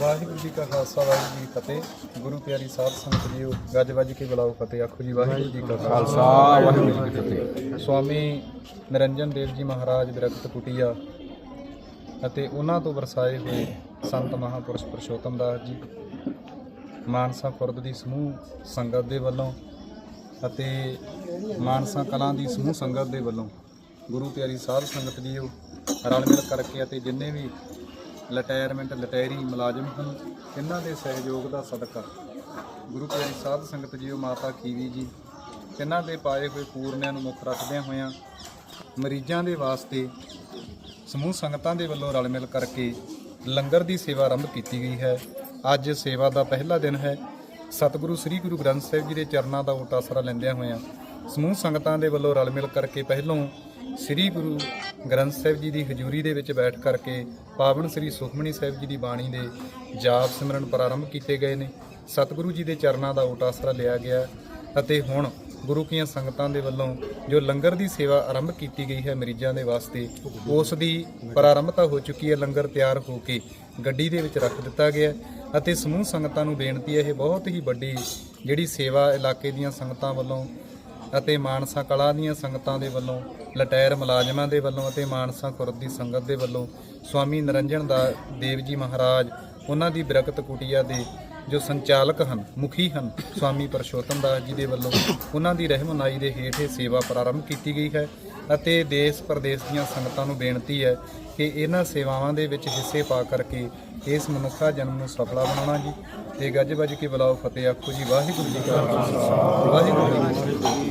ਵਾਹਿਗੁਰੂ ਜੀ ਕਾ ਖਾਲਸਾ ਵਾਹਿਗੁਰੂ ਜੀ ਕੀ ਫਤਿਹ। ਗੁਰੂ ਪਿਆਰੀ ਸਾਧ ਸੰਗਤ ਜੀਓ ਗੱਜ ਵੱਜ ਕੇ ਬੁਲਾਓ ਫਤਿਹ। ਆਖੋ ਜੀ ਵਾਹਿਗੁਰੂ ਜੀ ਕਾ ਖਾਲਸਾ। ਵਾਹਿਗੁਰੂ ਜੀ ਕੀ ਫਤਿਹ। ਸਵਾਮੀ ਨਿਰੰਜਨ ਦੇਵ ਜੀ ਮਹਾਰਾਜ ਦਰਖਤ ਕੁਟੀਆ ਅਤੇ ਉਹਨਾਂ ਤੋਂ ਵਰਸਾਏ ਹੋਏ ਸੰਤ ਮਹਾਪੁਰਸ਼ ਪੁਰਸ਼ੋਤਮ ਦਾਸ ਜੀ ਮਾਨਸਾ ਖੁਰਦ ਦੀ ਸਮੂਹ ਸੰਗਤ ਦੇ ਵੱਲੋਂ ਅਤੇ ਮਾਨਸਾ ਕਲਾਂ ਦੀ ਸਮੂਹ ਸੰਗਤ ਦੇ ਵੱਲੋਂ ਗੁਰੂ ਪਿਆਰੀ ਸਾਧ ਸੰਗਤ ਜੀਓ ਰਲ ਮਿਲ ਕਰਕੇ ਅਤੇ ਜਿੰਨੇ ਵੀ ਲਟਾਇਰਮੈਂਟ ਲਟੈਰੀ ਮੁਲਾਜ਼ਮ ਹਨ ਇਹਨਾਂ ਦੇ ਸਹਿਯੋਗ ਦਾ ਸਦਕਾ। ਗੁਰੂ ਪਿਆਰੀ ਸਾਧ ਸੰਗਤ ਜੀਓ ਮਾਤਾ ਕੀਵੀ ਜੀ ਇਹਨਾਂ ਦੇ ਪਾਏ ਹੋਏ ਪੂਰਨਿਆਂ ਨੂੰ ਮੁੱਖ ਰੱਖਦਿਆਂ ਹੋਇਆਂ ਮਰੀਜ਼ਾਂ ਦੇ ਵਾਸਤੇ ਸਮੂਹ ਸੰਗਤਾਂ ਦੇ ਵੱਲੋਂ ਰਲ ਮਿਲ ਕਰਕੇ ਲੰਗਰ ਦੀ ਸੇਵਾ ਆਰੰਭ ਕੀਤੀ ਗਈ ਹੈ। ਅੱਜ ਸੇਵਾ ਦਾ ਪਹਿਲਾ ਦਿਨ ਹੈ। ਸਤਿਗੁਰੂ ਸ੍ਰੀ ਗੁਰੂ ਗ੍ਰੰਥ ਸਾਹਿਬ ਜੀ ਦੇ ਚਰਨਾਂ ਦਾ ਓਟ ਆਸਰਾ ਲੈਂਦਿਆਂ ਹੋਇਆਂ ਸਮੂਹ ਸੰਗਤਾਂ ਦੇ ਵੱਲੋਂ ਰਲ ਮਿਲ ਕਰਕੇ ਪਹਿਲੋਂ ਸ੍ਰੀ ਗੁਰੂ ਗ੍ਰੰਥ ਸਾਹਿਬ ਜੀ ਦੀ ਹਜ਼ੂਰੀ ਦੇ ਵਿੱਚ ਬੈਠ ਕਰਕੇ ਪਾਵਨ ਸ੍ਰੀ ਸੁਖਮਨੀ ਸਾਹਿਬ ਜੀ ਦੀ ਬਾਣੀ ਦੇ ਜਾਪ ਸਿਮਰਨ ਪ੍ਰਾਰੰਭ ਕੀਤੇ ਗਏ ਨੇ। ਸਤਿਗੁਰੂ ਜੀ ਦੇ ਚਰਨਾਂ ਦਾ ਓਟ ਆਸਰਾ ਲਿਆ ਗਿਆ ਅਤੇ ਹੁਣ ਗੁਰੂ ਕੀਆਂ ਸੰਗਤਾਂ ਦੇ ਵੱਲੋਂ ਜੋ ਲੰਗਰ ਦੀ ਸੇਵਾ ਆਰੰਭ ਕੀਤੀ ਗਈ ਹੈ ਮਰੀਜ਼ਾਂ ਦੇ ਵਾਸਤੇ, ਉਸ ਦੀ ਪ੍ਰਾਰੰਭਤਾ ਹੋ ਚੁੱਕੀ ਹੈ। ਲੰਗਰ ਤਿਆਰ ਹੋ ਕੇ ਗੱਡੀ ਦੇ ਵਿੱਚ ਰੱਖ ਦਿੱਤਾ ਗਿਆ ਅਤੇ ਸਮੂਹ ਸੰਗਤਾਂ ਨੂੰ ਬੇਨਤੀ ਹੈ, ਇਹ ਬਹੁਤ ਹੀ ਵੱਡੀ ਜਿਹੜੀ ਸੇਵਾ ਇਲਾਕੇ ਦੀਆਂ ਸੰਗਤਾਂ ਵੱਲੋਂ ਅਤੇ ਮਾਨਸਾ ਕਲਾ ਦੀਆਂ ਸੰਗਤਾਂ ਦੇ ਵੱਲੋਂ, ਲਟੈਰ ਮੁਲਾਜ਼ਮਾਂ ਦੇ ਵੱਲੋਂ ਅਤੇ ਮਾਨਸਾ ਖੁਰਦ ਦੀ ਸੰਗਤ ਦੇ ਵੱਲੋਂ ਸਵਾਮੀ ਨਿਰੰਜਨ ਦਾ ਦੇਵ ਜੀ ਮਹਾਰਾਜ, ਉਹਨਾਂ ਦੀ ਬਰਕਤ ਕੁਟੀਆ ਦੇ ਜੋ ਸੰਚਾਲਕ ਹਨ, ਮੁਖੀ ਹਨ, ਸਵਾਮੀ ਪਰਸ਼ੋਤਮ ਦਾਸ ਜੀ ਦੇ ਵੱਲੋਂ, ਉਹਨਾਂ ਦੀ ਰਹਿਮਨਾਈ ਦੇ ਹੇਠ ਇਹ ਸੇਵਾ ਪ੍ਰਾਰੰਭ ਕੀਤੀ ਗਈ ਹੈ ਅਤੇ ਦੇਸ਼ ਪ੍ਰਦੇਸ਼ ਦੀਆਂ ਸੰਗਤਾਂ ਨੂੰ ਬੇਨਤੀ ਹੈ ਕਿ ਇਹਨਾਂ ਸੇਵਾਵਾਂ ਦੇ ਵਿੱਚ ਹਿੱਸੇ ਪਾ ਕਰਕੇ ਇਸ ਮਨੁੱਖਾ ਜਨਮ ਨੂੰ ਸਫਲਾ ਬਣਾਉਣਾ ਜੀ। ਤੇ ਗੱਜ ਵੱਜ ਕੇ ਬੁਲਾਓ, ਫਤਿਹ ਆਖੋ ਜੀ। ਵਾਹਿਗੁਰੂ ਜੀ ਕਾ ਖਾਲਸਾ। ਵਾਹਿਗੁਰੂ ਜੀ ਕੀ ਫਤਿਹ।